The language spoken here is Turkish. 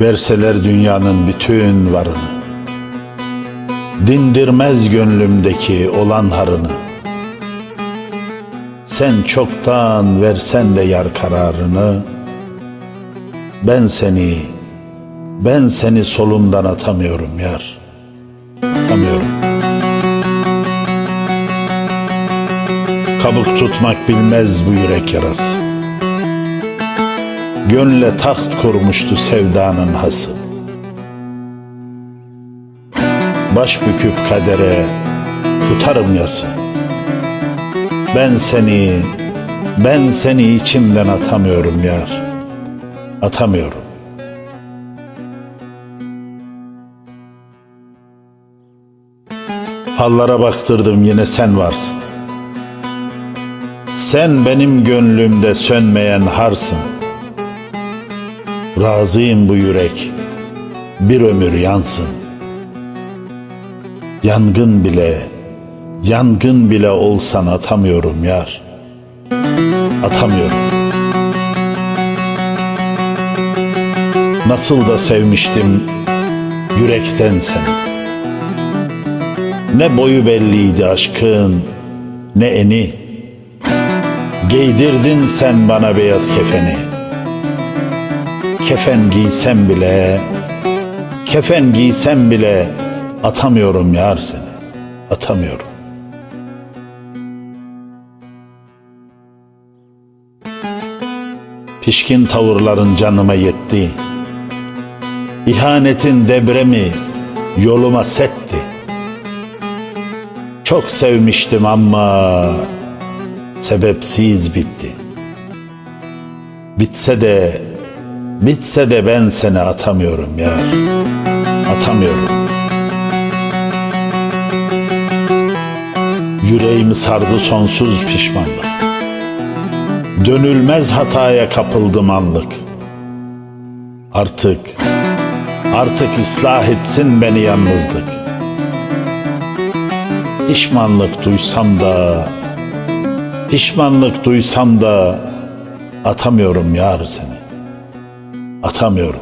Verseler dünyanın bütün varını Dindirmez gönlümdeki olan harını. Sen çoktan versen de yar kararını Ben seni Ben seni solumdan atamıyorum yar. Atamıyorum. Kabuk tutmak bilmez bu yürek yarası Gönle taht kurmuştu sevdanın hası. Baş büküp kadere tutarım yası Ben seni, ben seni içimden atamıyorum yar. Atamıyorum. Hallara baktırdım yine sen varsın. Sen benim gönlümde sönmeyen harsın Razıyım bu yürek bir ömür yansın. Yangın bile, yangın bile olsan atamıyorum yar. Atamıyorum. Nasıl da sevmiştim yürekten seni. Ne boyu belliydi aşkın, ne eni. Giydirdin sen bana beyaz kefeni. Kefen giysem bile, kefen giysem bile atamıyorum yar seni. Atamıyorum. Pişkin tavırların canıma yetti. İhanetin debremi yoluma setti. Çok sevmiştim ama sebepsiz bitti. Bitse de Bitse de ben seni atamıyorum ya. Atamıyorum. Yüreğimi sardı sonsuz pişmanlık. Dönülmez hataya kapıldım anlık. Artık, artık ıslah etsin beni yalnızlık. Pişmanlık duysam da, pişmanlık duysam da atamıyorum yar seni atamıyorum.